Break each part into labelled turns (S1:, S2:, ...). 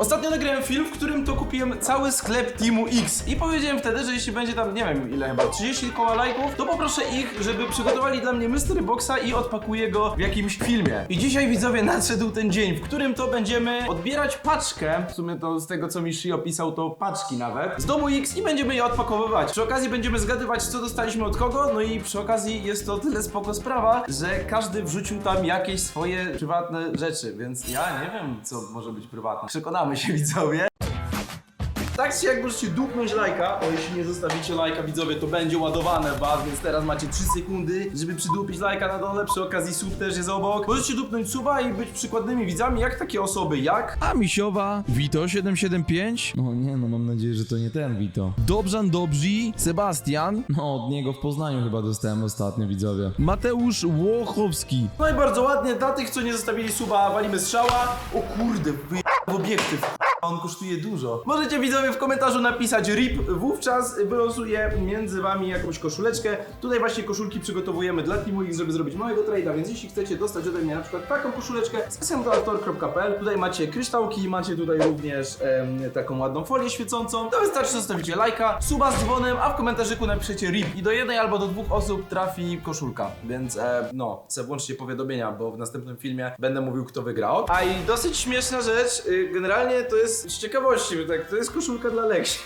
S1: Ostatnio nagrałem film, w którym to kupiłem cały sklep Teamu X i powiedziałem wtedy, że jeśli będzie tam, nie wiem ile chyba, 30 koła lajków, to poproszę ich, żeby przygotowali dla mnie Mystery Boxa i odpakuję go w jakimś filmie. I dzisiaj widzowie nadszedł ten dzień, w którym to będziemy odbierać paczkę, w sumie to z tego co mi Shi opisał to paczki nawet, z domu X i będziemy je odpakowywać. Przy okazji będziemy zgadywać co dostaliśmy od kogo, no i przy okazji jest to tyle spoko sprawa, że każdy wrzucił tam jakieś swoje prywatne rzeczy, więc ja nie wiem co może być prywatne. Przekonamy się widzowie. Tak czy jak możecie dupnąć lajka, o jeśli nie zostawicie lajka widzowie, to będzie ładowane was, więc teraz macie 3 sekundy, żeby przydupić lajka na dole, przy okazji sub też jest obok. Możecie dupnąć suba i być przykładnymi widzami, jak takie osoby, jak
S2: A Misiowa, Vito 775. No nie, no mam nadzieję, że to nie ten Vito. Dobrzan Dobrzy, Sebastian. No od niego w Poznaniu chyba dostałem ostatnio widzowie. Mateusz Łochowski.
S1: No i bardzo ładnie, dla tych, co nie zostawili suba, walimy strzała. O kurde, wyje... w obiektyw. On kosztuje dużo. Możecie widzowie w komentarzu napisać RIP, wówczas wylosuję między wami jakąś koszuleczkę. Tutaj właśnie koszulki przygotowujemy dla Teamu X, żeby zrobić małego trade'a, więc jeśli chcecie dostać ode mnie na przykład taką koszuleczkę z smdoator.pl, tutaj macie kryształki, macie tutaj również em, taką ładną folię świecącą, to wystarczy zostawicie lajka, suba z dzwonem, a w komentarzyku napiszecie RIP i do jednej albo do dwóch osób trafi koszulka, więc e, no, se włączcie powiadomienia, bo w następnym filmie będę mówił kto wygrał. A i dosyć śmieszna rzecz, y, generalnie to jest z ciekawości, bo tak, to jest koszulka dla Leksi.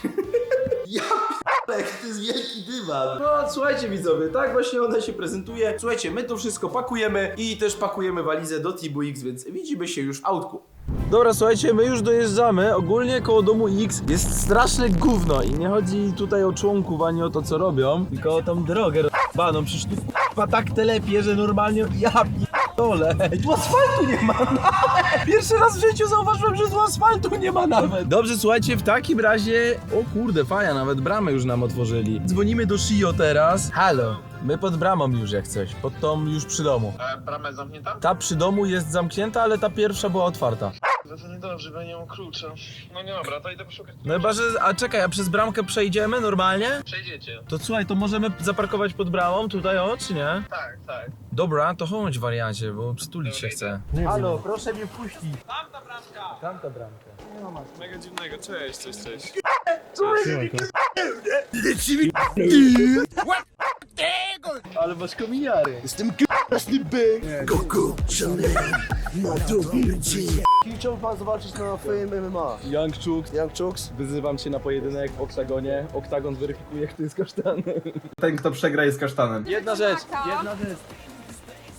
S1: ja p***lek, to jest wielki dywan. No słuchajcie widzowie, tak właśnie ona się prezentuje. Słuchajcie, my to wszystko pakujemy i też pakujemy walizę do Tibu X, więc widzimy się już w autku. Dobra, słuchajcie, my już dojeżdżamy. Ogólnie koło domu X jest straszne gówno i nie chodzi tutaj o członków ani o to co robią, tylko o tą drogę baną. Przecież tu k***a tak telepie, że normalnie ja p***dolę. Tu asfaltu nie ma nawet. Pierwszy raz w życiu zauważyłem, że tu asfaltu nie ma nawet. Dobrze, słuchajcie, w takim razie... O kurde, faja, nawet bramę już nam otworzyli. Dzwonimy do Shio teraz. Halo. My pod bramą już jak coś, pod tą już przy domu.
S3: A brama jest zamknięta?
S1: Ta przy domu jest zamknięta, ale ta pierwsza była otwarta.
S3: No to niedobrze, bo ja nie mam klucza. No nie dobra, to idę poszukać.
S1: No chyba, że... A czekaj, a przez bramkę przejdziemy normalnie?
S3: Przejdziecie.
S1: To słuchaj, to możemy zaparkować pod bramą tutaj, o, czy nie?
S3: Tak, tak.
S1: Dobra, to chodź wariacie, bo przytulić się chce. Halo, proszę mnie puścić.
S3: Tamta bramka!
S1: Tamta bramka.
S3: Mega dziwnego, cześć, cześć, cześć.
S1: Ale masz kominiary.
S4: Chciałbym pan zobaczyć na Fame MMA.
S1: Young Chooks,
S4: Young Chooks?
S1: wyzywam cię na pojedynek w oktagonie. Oktagon weryfikuje, kto jest kasztanem. Ten, kto przegra, jest kasztanem. Jedna rzecz, jedna rzecz.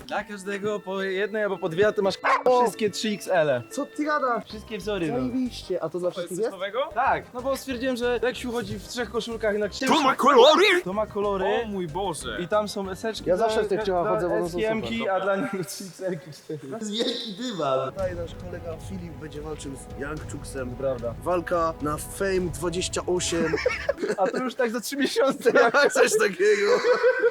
S1: Dla każdego po jednej albo po dwie, a ty masz wszystkie 3XL.
S4: Co ty gadasz?
S1: Wszystkie wzory, no.
S4: Zajebiście. A to dla wszystkich jest?
S3: nowego?
S1: Tak, no bo stwierdziłem, że Leksiu chodzi w trzech koszulkach na księżyc. To ma kolory! To ma kolory.
S3: O mój Boże!
S1: I tam są eseczki.
S4: Ja zawsze w tych ciałach
S1: dla
S4: chodzę, bo one są super.
S1: a dla niego 3XL-ki 4.
S4: To jest wielki dywan. Tutaj nasz kolega Filip będzie walczył z Young Chooksem.
S1: Prawda.
S4: Walka na Fame 28.
S1: A to już tak za 3 miesiące. Jak...
S4: Coś takiego.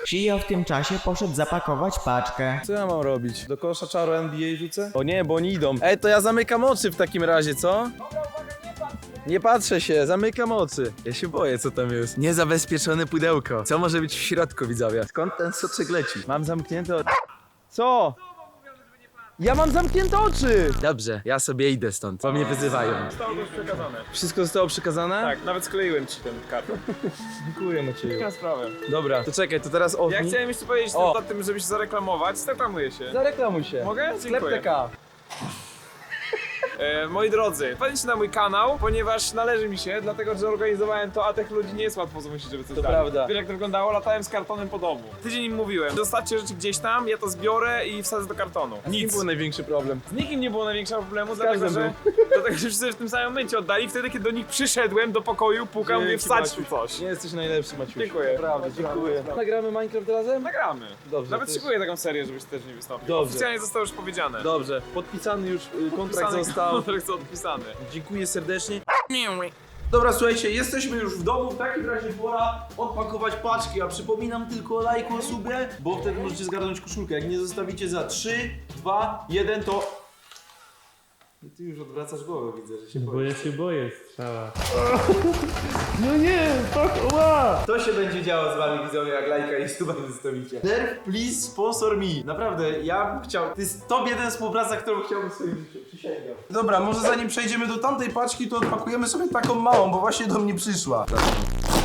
S5: Shio w tym czasie poszedł zapakować paczkę.
S1: Co ja mam robić? Do kosza czaru NBA rzucę? O nie, bo oni idą. Ej, to ja zamykam oczy w takim razie, co? Nie patrzę się, zamykam oczy. Ja się boję, co tam jest. Niezabezpieczone pudełko. Co może być w środku, widzowie? Skąd ten soczek leci? Mam zamknięte oczy. Co? Ja mam zamknięte oczy! Dobrze, ja sobie idę stąd, bo mnie wyzywają.
S3: Zostało już przekazane.
S1: Wszystko zostało przekazane?
S3: Tak, nawet skleiłem ci ten karton.
S1: Dziękuję Macieju.
S3: Taka sprawa.
S1: Dobra, to czekaj, to teraz o.
S3: Ja chciałem jeszcze powiedzieć
S1: O.
S3: o tym, żeby się zareklamować. Zareklamuję się.
S1: Zareklamuj się.
S3: Mogę?
S1: Sklep
S3: Dziękuję.
S1: TK.
S3: E, moi drodzy, wpadnijcie na mój kanał, ponieważ należy mi się, dlatego że organizowałem to, a tych ludzi nie jest łatwo zmusić, żeby coś
S1: To
S3: dali.
S1: prawda.
S3: Wiesz jak to wyglądało? Latałem z kartonem po domu. Tydzień im mówiłem, zostawcie rzeczy gdzieś tam, ja to zbiorę i wsadzę do kartonu.
S1: Nic.
S3: Nic.
S1: był największy problem.
S3: Z nikim nie było największego problemu, dlatego
S1: każdym
S3: że, dlatego że wszyscy w tym samym momencie oddali. Wtedy, kiedy do nich przyszedłem do pokoju, pukam, mówię
S1: Dzięki,
S3: wsadź tu
S1: Maciuś.
S3: coś.
S1: Nie jesteś najlepszy, Maciuś.
S3: Dziękuję.
S1: Naprawdę, dziękuję. Nagramy Minecraft razem?
S3: Nagramy.
S1: Dobrze,
S3: Nawet
S1: to jest-
S3: szykuję taką serię, żebyś też nie wystąpił.
S1: Dobrze.
S3: Oficjalnie zostało już powiedziane.
S1: Dobrze, podpisany już y, kontrakt
S3: Podpisany
S1: został.
S3: Kontrakt odpisany.
S1: Dziękuję serdecznie. Dobra, słuchajcie, jesteśmy już w domu, w takim razie pora odpakować paczki, a przypominam tylko o lajku o subie, bo wtedy możecie zgarnąć koszulkę. Jak nie zostawicie za 3, 2, 1, to... I Ty już odwracasz głowę, widzę, że się
S6: Bo
S1: boisz.
S6: ja się boję strzała.
S1: To się będzie działo z wami widzowie, jak lajka i suba nie zostawicie. Nerf, please sponsor me. Naprawdę, ja bym chciał. To jest top jeden współpraca, którą chciałbym w swoim życiu. Dobra, może zanim przejdziemy do tamtej paczki, to odpakujemy sobie taką małą, bo właśnie do mnie przyszła.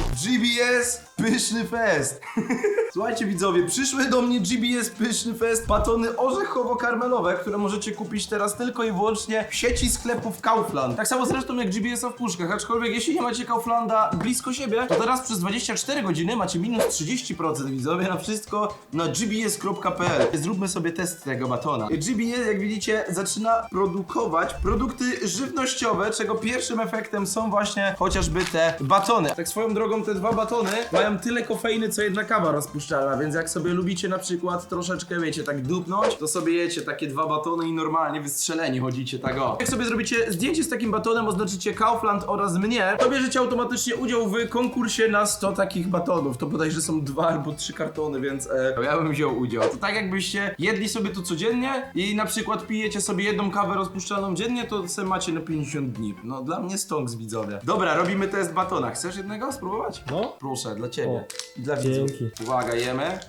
S1: GBS Pyszny Fest. Słuchajcie widzowie, przyszły do mnie GBS Pyszny Fest batony orzechowo-karmelowe, które możecie kupić teraz tylko i wyłącznie w sieci sklepów Kaufland. Tak samo zresztą jak GBS-a w puszkach, aczkolwiek jeśli nie macie Kauflanda blisko siebie, to teraz przez 24 godziny macie minus 30% widzowie na wszystko na gbs.pl. Zróbmy sobie test tego batona. GBS, jak widzicie, zaczyna produkować produkty żywnościowe, czego pierwszym efektem są właśnie chociażby te batony. Tak swoją drogą te dwa batony mają tyle kofeiny, co jedna kawa rozpuszczalna, więc jak sobie lubicie na przykład troszeczkę, wiecie, tak dupnąć, to sobie jecie takie dwa batony i normalnie wystrzeleni chodzicie tak o. Jak sobie zrobicie zdjęcie z takim batonem, oznaczycie Kaufland oraz mnie, to bierzecie automatycznie udział w konkursie na 100 takich batonów. To bodajże są dwa albo trzy kartony, więc e, ja bym wziął udział. To tak jakbyście jedli sobie to codziennie i na przykład pijecie sobie jedną kawę rozpuszczalną dziennie, to sobie macie na 50 dni. No dla mnie stonks widzowie. Dobra, robimy test batona. Chcesz jednego spróbować?
S6: No.
S1: Proszę, dla ciebie.
S6: O,
S1: I dla widzów.
S6: dzięki.
S1: Uwaga, jemy.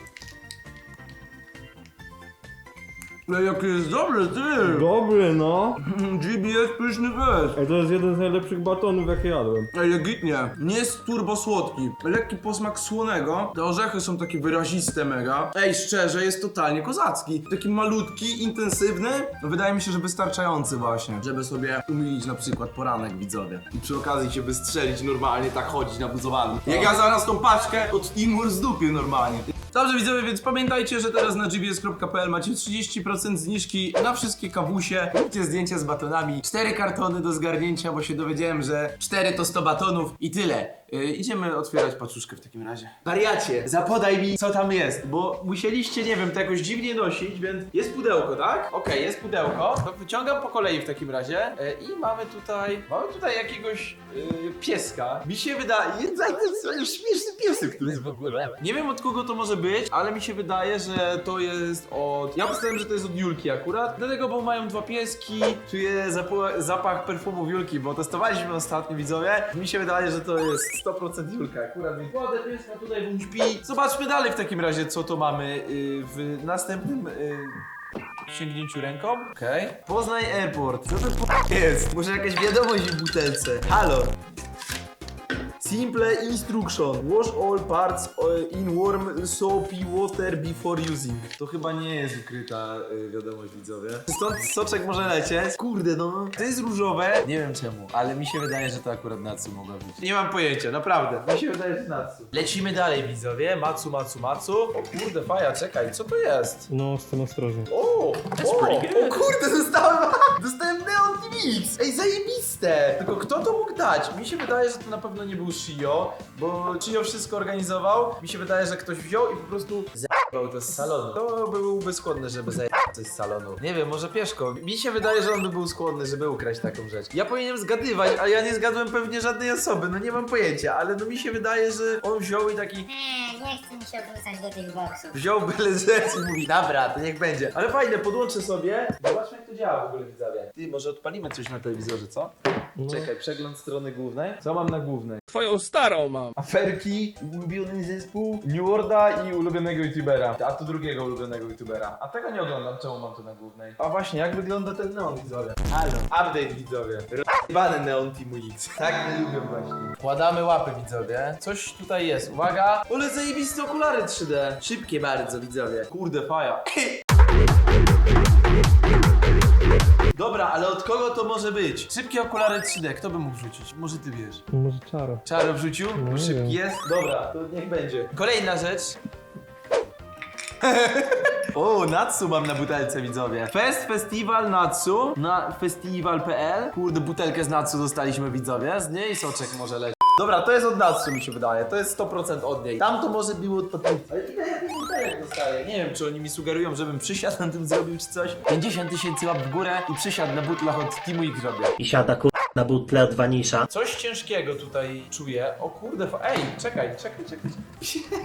S1: No jaki jest dobry, ty!
S6: Dobry, no.
S1: GBS pyszny weź.
S6: Ej, to jest jeden z najlepszych batonów, jakie jadłem.
S1: Ej, legitnie. Nie jest turbo słodki. Lekki posmak słonego. Te orzechy są takie wyraziste mega. Ej, szczerze, jest totalnie kozacki. Taki malutki, intensywny. Wydaje mi się, że wystarczający właśnie, żeby sobie umilić na przykład poranek widzowie. I przy okazji się wystrzelić normalnie, tak chodzić na buzowany. Jak ja zaraz tą paczkę od Timur zdupię normalnie. Dobrze widzowie, więc pamiętajcie, że teraz na gbs.pl macie 30% zniżki na wszystkie kawusie. Róbcie zdjęcia z batonami. 4 kartony do zgarnięcia, bo się dowiedziałem, że 4 to 100 batonów i tyle. Yy, idziemy otwierać paczuszkę w takim razie. Wariacie, zapodaj mi co tam jest, bo musieliście, nie wiem, to jakoś dziwnie nosić, więc jest pudełko, tak? Okej, jest pudełko. To wyciągam po kolei w takim razie yy, i mamy tutaj, mamy tutaj jakiegoś yy, pieska. Mi się wydaje, to jest śmieszny piesek, który jest w ogóle. Nie wiem od kogo to może być, ale mi się wydaje, że to jest od... Ja myślałem, że to jest od Julki akurat, dlatego, bo mają dwa pieski, czuję zapo- zapach perfumu Julki, bo testowaliśmy ostatnio, widzowie. Mi się wydaje, że to jest 100% Julka akurat, więc kładę pieska tutaj, bądź śpi. Zobaczmy dalej w takim razie, co to mamy yy, w następnym... Yy... Sięgnięciu ręką. Okej. Poznań Airport. Co to p- jest? Może jakaś wiadomość w butelce. Halo. Simple instruction. Wash all parts uh, in warm soapy water before using. To chyba nie jest ukryta y, wiadomość widzowie. Stąd soczek może lecieć. Kurde no. To jest różowe. Nie wiem czemu, ale mi się wydaje, że to akurat Natsu mogła być. Nie mam pojęcia, naprawdę. Mi się wydaje, że Natsu. Lecimy dalej widzowie. Matsu, Matsu, Matsu. O kurde, faja, czekaj, co to jest?
S6: No, z tym ostrożnie.
S1: O, o, o kurde, dostałem, dostałem Neon. Ej, zajebiste. Tylko kto to mógł dać? Mi się wydaje, że to na pewno nie był Shio, bo Shio wszystko organizował. Mi się wydaje, że ktoś wziął i po prostu zajebał to z salonu. To byłby skłonny, żeby zajebać coś z salonu. Nie wiem, może Pieszko. Mi się wydaje, że on by był skłonny, żeby ukraść taką rzecz. Ja powinienem zgadywać, a ja nie zgadłem pewnie żadnej osoby, no nie mam pojęcia, ale no mi się wydaje, że on wziął i taki
S7: Eee, nie chce mi się wrzucać do tych boksów.
S1: Wziął byle rzecz i mówi, dobra, to niech będzie. Ale fajne, podłączę sobie. Zobaczmy jak to działa w ogóle widzowie. Ty, może odpalimy coś na telewizorze, co? Czekaj, przegląd strony głównej. Co mam na głównej?
S3: Twoją starą mam.
S1: Aferki, ulubiony zespół, New Worlda i ulubionego youtubera. A tu drugiego ulubionego youtubera. A tego nie oglądam, czemu mam tu na głównej? A właśnie, jak wygląda ten neon widzowie? Halo, update widzowie. Bany neon Team X. Tak nie lubię właśnie. Wkładamy łapy widzowie. Coś tutaj jest, uwaga. Ale zajebiste okulary 3D. Szybkie bardzo widzowie. Kurde, faja. Dobra, ale od kogo to może być? Szybkie okulary 3D, kto by mógł wrzucić? Może ty wiesz.
S6: Może czaro.
S1: Czaro wrzucił?
S6: No
S1: Bo
S6: nie
S1: szybki jest? Dobra, to niech będzie. Kolejna rzecz. o, Natsu mam na butelce, widzowie. Fest Festival Natsu na festival.pl. Kurde, butelkę z Natsu dostaliśmy, widzowie. Z niej soczek może leci. Dobra, to jest od Natsu, mi się wydaje. To jest 100% od niej. Tam to może było od patrycji. Ale ile ja tych butelek dostaję? Nie wiem, czy oni mi sugerują, żebym przysiadł na tym zrobił, czy coś. 50 tysięcy łap w górę i przysiadł na butlach od Teamu X robię.
S8: i siada kur... na butle od wanisza.
S1: Coś ciężkiego tutaj czuję. O kurde, fa- ej, czekaj, czekaj, czekaj. czekaj.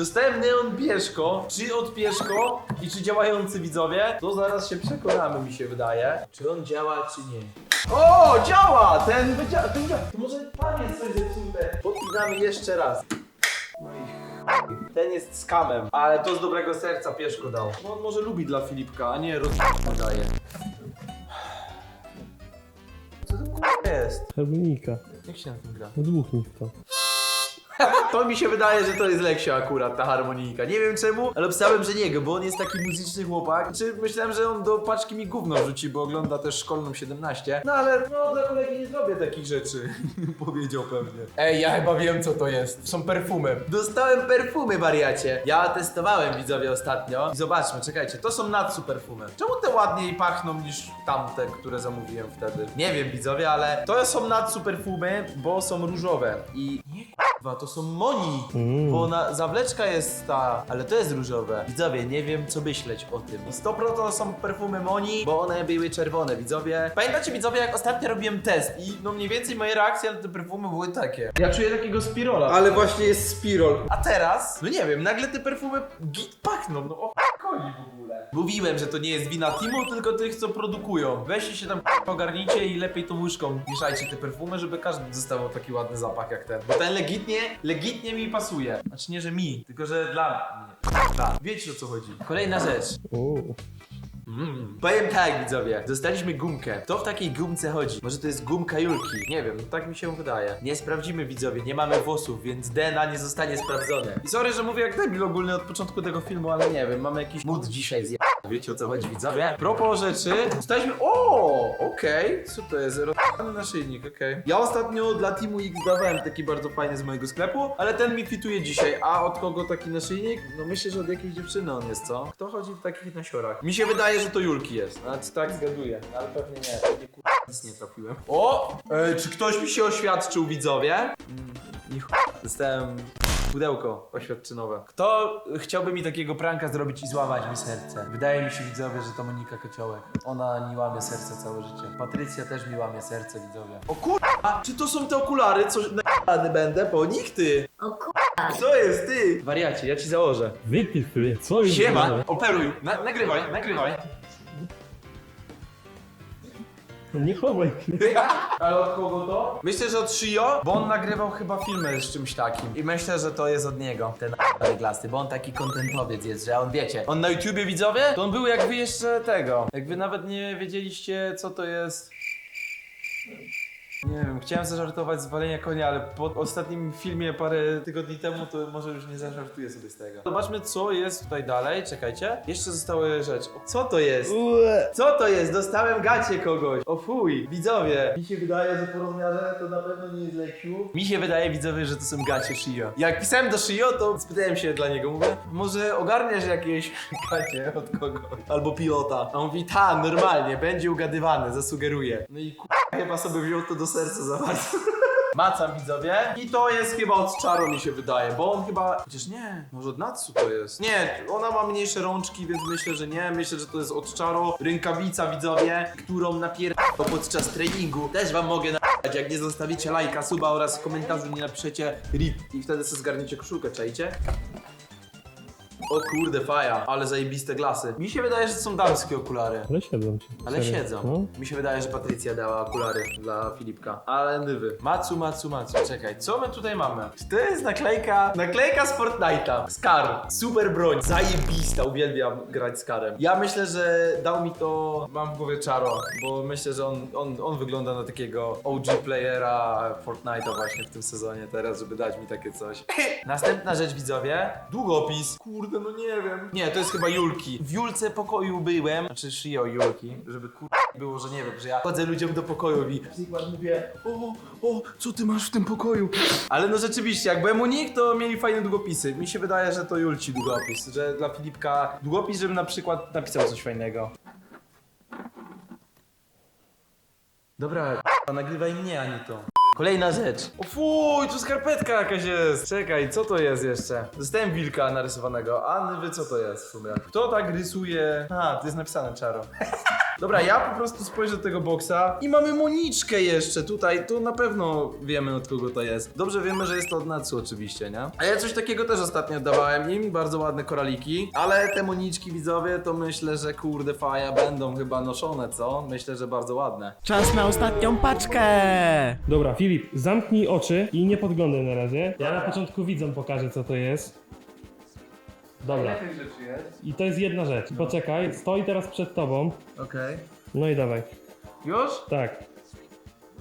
S1: Dostałem neon Pieszko, czy od Pieszko i czy działający widzowie? To zaraz się przekonamy, mi się wydaje. Czy on działa, czy nie. O, działa! Ten wydziała, ten działa. To może tam jest coś zepsute. Podpinamy jeszcze raz. No i ten jest skamem, ale to z dobrego serca Pieszko dał. No on może lubi dla Filipka, a nie roz... daje. jest?
S6: Harmonika.
S1: Jak się na tym gra?
S6: Dmuchnij w to.
S1: To mi się wydaje, że to jest Leksio akurat, ta harmonika. Nie wiem czemu, ale obstałem, że niego, bo on jest taki muzyczny chłopak. Czy myślałem, że on do paczki mi gówno wrzuci, bo ogląda też szkolną 17. No ale no dla kolegi nie zrobię takich rzeczy. Powiedział pewnie. Ej, ja chyba wiem co to jest. Są perfumy. Dostałem perfumy, wariacie. Ja testowałem widzowie ostatnio. I zobaczmy, czekajcie, to są Natsu perfumy. Czemu te ładniej pachną niż tamte, które zamówiłem wtedy? Nie wiem widzowie, ale to są Natsu perfumy, bo są różowe. I nie Kurwa, to są Moni,
S6: Mm.
S1: bo na, zawleczka jest ta, ale to jest różowe. Widzowie, nie wiem co myśleć o tym. I 100% to są perfumy Moni, bo one były czerwone, widzowie. Pamiętacie widzowie, jak ostatnio robiłem test i no mniej więcej moje reakcje na te perfumy były takie. Ja czuję takiego spirola.
S3: Ale właśnie jest spirol.
S1: A teraz, no nie wiem, nagle te perfumy git pachną, no o chodzi w ogóle. Mówiłem, że to nie jest wina Timu, tylko tych, co produkują. Weźcie się tam ogarnijcie i lepiej tą łyżką mieszajcie te perfumy, żeby każdy dostawał taki ładny zapach jak ten. Bo ten legitnie, legitnie mi pasuje. Znaczy nie, że mi, tylko że dla mnie. Dla. Wiecie o co chodzi. Kolejna rzecz.
S6: Uuu.
S1: Mm. Powiem tak, widzowie. Dostaliśmy gumkę. Kto w takiej gumce chodzi? Może to jest gumka Julki? Nie wiem, tak mi się wydaje. Nie sprawdzimy, widzowie. Nie mamy włosów, więc DNA nie zostanie sprawdzone. I sorry, że mówię jak debil ogólny od początku tego filmu, ale nie wiem, mamy jakiś mood dzisiaj zje... Wiecie o co chodzi, widzowie? Propos rzeczy, dostaliśmy... O, okej. Co to jest? Rozpany naszyjnik, okej. Ja ostatnio dla Teamu X dawałem taki bardzo fajny z mojego sklepu, ale ten mi kwituje dzisiaj. A od kogo taki naszyjnik? No myślę, że od jakiejś dziewczyny on jest, co? Kto chodzi w takich nasiorach? Mi się wydaje, że to Julki jest. Znaczy tak zgaduję, ale pewnie nie. Pewnie kur... nic nie trafiłem. O! E, czy ktoś mi się oświadczył, widzowie? Mm, nie ch... pudełko oświadczynowe. Kto chciałby mi takiego pranka zrobić i złamać mi serce? Wydaje mi się, widzowie, że to Monika Kociołek. Ona mi łamie serce całe życie. Patrycja też mi łamie serce, widzowie. O kurwa! Czy to są te okulary, co na będę po nich, ty?
S7: O kurwa.
S1: Co jest, ty? Wariacie, ja ci założę.
S6: Wypij chwilę, co jest?
S1: Siema, operuj, Na, nagrywaj, nagrywaj.
S6: Nie chowaj.
S1: Ale od kogo to? Myślę, że od Shio, bo on nagrywał chyba filmy z czymś takim. I myślę, że to jest od niego, ten wyglasty, bo on taki kontentowiec jest, że on wiecie. On na YouTubie widzowie, to on był jak wy jeszcze tego. Jak wy nawet nie wiedzieliście, co to jest. Nie wiem, chciałem zażartować z walenia konia, ale po ostatnim filmie parę tygodni temu to może już nie zażartuję sobie z tego. Zobaczmy, co jest tutaj dalej. Czekajcie. Jeszcze zostały rzeczy. O, Co to jest? Co to jest? Dostałem gacie kogoś. O fuj, widzowie. Mi się wydaje, że po rozmiarze to na pewno nie jest Leksiu. Mi się wydaje, widzowie, że to są gacie Shio. Jak pisałem do Shio, to spytałem się dla niego, mówię, może ogarniesz jakieś gacie od kogoś? Albo pilota. A on mówi, ta, normalnie, będzie ugadywany, zasugeruje. No i ku... chyba sobie wziął to do serca za bardzo. Macam widzowie. I to jest chyba od Czaro mi się wydaje, bo on chyba... Chociaż nie, może od Natsu to jest. Nie, ona ma mniejsze rączki, więc myślę, że nie. Myślę, że to jest od Czaro. Rękawica widzowie, którą napierdolę podczas treningu. Też wam mogę napisać, jak nie zostawicie lajka, suba oraz w komentarzu nie napiszecie RIP i wtedy sobie zgarniecie koszulkę, czajcie? O kurde, faja, ale zajebiste glasy. Mi się wydaje, że to są damskie okulary.
S6: Ale siedzą ci.
S1: Ale
S6: Serio.
S1: siedzą.
S6: No.
S1: Mi się wydaje, że Patrycja dała okulary dla Filipka. Ale nywy. Macu, macu, macu. Czekaj, co my tutaj mamy? Czy to jest naklejka? Naklejka z Fortnite'a. Scar. Super broń. Zajebista. Uwielbiam grać Scarem. Ja myślę, że dał mi to... Mam w głowie Czaro, bo myślę, że on, on, on wygląda na takiego OG playera Fortnite'a właśnie w tym sezonie teraz, żeby dać mi takie coś. Następna rzecz, widzowie. Długopis. Kurde, no nie wiem. Nie, to jest chyba Julki. W Julce pokoju byłem, znaczy Shio Julki, żeby kur... było, że nie wiem, że ja chodzę ludziom do pokoju i przykład mówię o, o, co ty masz w tym pokoju? Ale no rzeczywiście, jak byłem u nich, to mieli fajne długopisy. Mi się wydaje, że to Julci długopis, że dla Filipka długopis, żebym na przykład napisał coś fajnego. Dobra, nagrywaj mnie, a nie to. Kolejna rzecz. O fuj, tu skarpetka jakaś jest. Czekaj, co to jest jeszcze? Dostałem wilka narysowanego, a wy co to jest w sumie? Kto tak rysuje? A, to jest napisane czaro. Dobra, ja po prostu spojrzę do tego boksa i mamy Moniczkę jeszcze tutaj, to na pewno wiemy od kogo to jest. Dobrze wiemy, że jest to od Natsu oczywiście, nie? A ja coś takiego też ostatnio dawałem im, bardzo ładne koraliki, ale te Moniczki widzowie to myślę, że kurde faja będą chyba noszone, co? Myślę, że bardzo ładne.
S5: Czas na ostatnią paczkę!
S6: Dobra, Filip, zamknij oczy i nie podglądaj na razie. Ja na początku widzom pokażę, co to jest. Dobra. I to jest jedna rzecz. Poczekaj, stoi teraz przed tobą.
S1: Okej.
S6: No i dawaj.
S1: Już?
S6: Tak.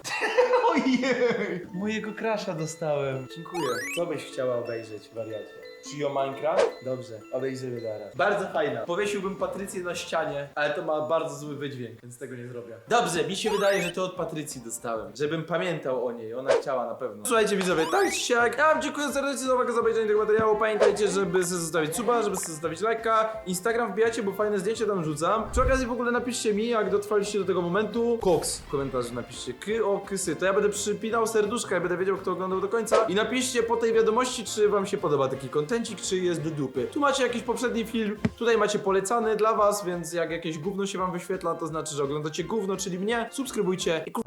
S1: Ojej!
S3: Mojego krasza dostałem.
S1: Dziękuję.
S3: Co byś chciała obejrzeć, wariacie?
S1: Przyjął Minecraft?
S3: Dobrze, obejrzymy zaraz.
S1: Bardzo fajna. Powiesiłbym Patrycję na ścianie, ale to ma bardzo zły wydźwięk, więc tego nie zrobię. Dobrze, mi się wydaje, że to od Patrycji dostałem. Żebym pamiętał o niej, ona chciała na pewno. Słuchajcie widzowie, tak czy siak, ja wam dziękuję serdecznie za uwagę, za obejrzenie tego materiału. Pamiętajcie, żeby sobie zostawić suba, żeby sobie zostawić lajka. Instagram wbijacie, bo fajne zdjęcie tam rzucam. Przy okazji w ogóle napiszcie mi, jak dotrwaliście do tego momentu. Koks w komentarzu napiszcie. Ky o kysy. To ja będę przypinał serduszka i będę wiedział, kto oglądał do końca. I napiszcie po tej wiadomości, czy wam się podoba taki kontencik, czy jest do dupy. Tu macie jakiś poprzedni film, tutaj macie polecany dla was, więc jak jakieś gówno się wam wyświetla, to znaczy, że oglądacie gówno, czyli mnie. Subskrybujcie i kur...